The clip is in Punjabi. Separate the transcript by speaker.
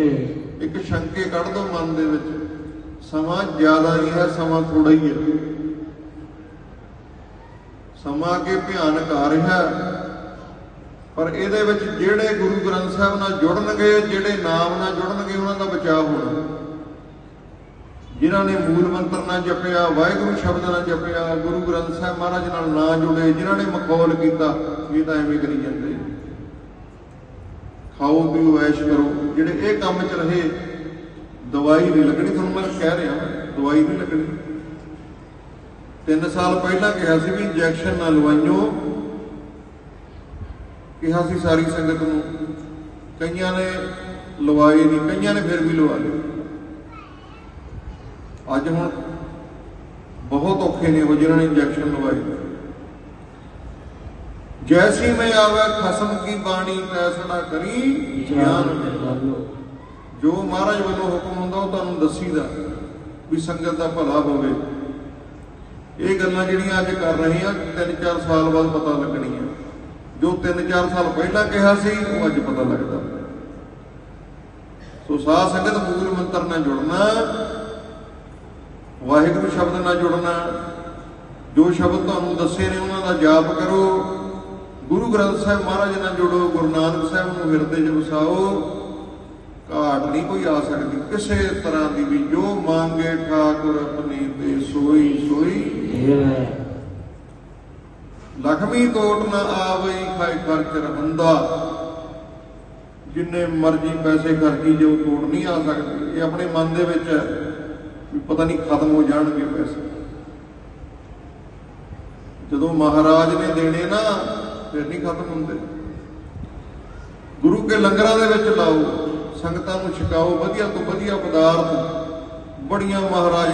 Speaker 1: ਇੱਕ ਸ਼ੰਕੇ ਕੱਢ ਦੋ ਮਨ ਦੇ ਵਿੱਚ, ਸਮਾਂ ਜ਼ਿਆਦਾ ਨਹੀਂ ਹੈ, ਸਮਾਂ ਥੋੜਾ ਹੀ ਹੈ। ਸਮਾਂ ਅੱਗੇ ਭਿਆਨਕ ਆ ਰਿਹਾ ਪਰ ਇਹਦੇ ਵਿੱਚ ਜਿਹੜੇ ਗੁਰੂ ਗ੍ਰੰਥ ਸਾਹਿਬ ਨਾਲ ਜੁੜਨਗੇ, ਜਿਹੜੇ ਨਾਮ ਨਾਲ ਜੁੜਨਗੇ, ਉਹਨਾਂ ਦਾ ਬਚਾਅ ਹੋਣਾ। ਜਿਨ੍ਹਾਂ ਨੇ ਮੂਲ ਮੰਤਰ ਨਾਲ ਜਪਿਆ, ਵਾਹਿਗੁਰੂ ਸ਼ਬਦ ਨਾਲ ਜਪਿਆ, ਗੁਰੂ ਗ੍ਰੰਥ ਸਾਹਿਬ ਮਹਾਰਾਜ ਨਾਲ ਨਾ ਜੁੜੇ, ਜਿਨ੍ਹਾਂ ਨੇ ਮਖੌਲ ਕੀਤਾ, ਇਹ ਤਾਂ ਐਵੇਂ ਕਰੀ ਜਾਂਦੇ। ਖਾਓ, ਪੀਓ, ਐਸ਼ ਕਰੋ। ਜਿਹੜੇ ਇਹ ਕੰਮ 'ਚ ਰਹੇ, ਦਵਾਈ ਨਹੀਂ ਲੱਗਣੀ, ਤੁਹਾਨੂੰ ਮੈਂ ਕਹਿ ਰਿਹਾ, ਦਵਾਈ ਨਹੀਂ ਲੱਗਣੀ। ਤਿੰਨ ਸਾਲ ਪਹਿਲਾਂ ਕਿਹਾ ਸੀ ਵੀ ਇੰਜੈਕਸ਼ਨ ਨਾ ਲਵਾਈਓ। ਕਿਹਾ ਸੀ ਸਾਰੀ ਸੰਗਤ ਨੂੰ। ਕਈਆਂ ਨੇ ਲਵਾਏ ਨਹੀਂ, ਕਈਆਂ ਨੇ ਫਿਰ ਵੀ ਲਵਾ ਲਏ। ਅੱਜ ਹੁਣ ਬਹੁਤ ਔਖੇ ਨੇ ਉਹ ਜਿਨ੍ਹਾਂ ਨੇ ਇੰਜੈਕਸ਼ਨ ਲਵਾਏ। ਜੈਸੀ ਮੈਂ ਆਵੇ ਖਸਮ ਕੀ ਬਾਣੀ ਤੈਸੜਾ ਕਰੀ ਗਿਆਨ ਜੋ ਮਹਾਰਾਜ ਵੱਲੋਂ ਹੁਕਮ ਹੁੰਦਾ ਉਹ ਤੁਹਾਨੂੰ ਦੱਸੀਦਾ ਵੀ ਸੰਗਤ ਦਾ ਭਲਾ ਹੋਵੇ ਇਹ ਗੱਲਾਂ ਜਿਹੜੀਆਂ ਅੱਜ ਕਰ ਰਹੇ ਆ 3-4 ਸਾਲ ਬਾਅਦ ਪਤਾ ਲੱਗਣੀਆਂ ਜੋ 3-4 ਸਾਲ ਪਹਿਲਾਂ ਕਿਹਾ ਸੀ ਉਹ ਅੱਜ ਪਤਾ ਲੱਗਦਾ ਸੋ ਸਾਧ ਸੰਗਤ ਮੂਲ ਮੰਤਰ ਨਾਲ ਜੁੜਨਾ ਵਾਹਿਗੁਰੂ ਸ਼ਬਦ ਨਾਲ ਜੁੜਨਾ ਜੋ ਸ਼ਬਦ ਤੁਹਾਨੂੰ ਦੱਸੇ ਨੇ ਉਹਨਾਂ ਦਾ ਜਾਪ ਕਰੋ ਗੁਰੂ ਗ੍ਰੰਥ ਸਾਹਿਬ ਮਹਾਰਾਜ ਨਾਲ ਜੁੜੋ, ਗੁਰੂ ਨਾਨਕ ਸਾਹਿਬ ਨੂੰ ਹਿਰਦੇ 'ਚ ਵਸਾਓ ਘਾਟ ਨਹੀਂ ਕੋਈ ਆ ਸਕਦੀ। ਕਿਸੇ ਤਰ੍ਹਾਂ ਦੀ ਵੀ ਜੋ ਮੰਗੇ ਠਾਕੁਰ ਆਪਣੀ ਤੇ ਸੋਈ ਸੋਈ। ਲਖਮੀ ਤੋਟ ਨਾ ਆਵਈ, ਖਾਈ ਖਰਚ ਰਹੰਦਾ ਜਿੰਨੇ ਮਰਜ਼ੀ ਪੈਸੇ ਖਰਚੀ ਜੋ ਤੋੜ ਨਹੀਂ ਆ ਸਕਦੀ। ਇਹ ਆਪਣੇ ਮਨ ਦੇ ਵਿੱਚ ਹੈ ਵੀ ਪਤਾ ਨਹੀਂ ਖਤਮ ਹੋ ਜਾਣਗੇ ਪੈਸੇ। ਜਦੋਂ ਮਹਾਰਾਜ ਨੇ ਦੇਣੇ ਨਾ ਫਿਰ ਨਹੀਂ ਖਤਮ ਹੁੰਦੇ। ਗੁਰੂ ਕੇ ਲੰਗਰਾਂ ਦੇ ਵਿੱਚ ਲਾਓ, ਸੰਗਤਾਂ ਨੂੰ ਛਕਾਓ, ਵਧੀਆ ਤੋਂ ਵਧੀਆ ਪਦਾਰਥ, ਬੜੀਆਂ ਮਹਾਰਾਜ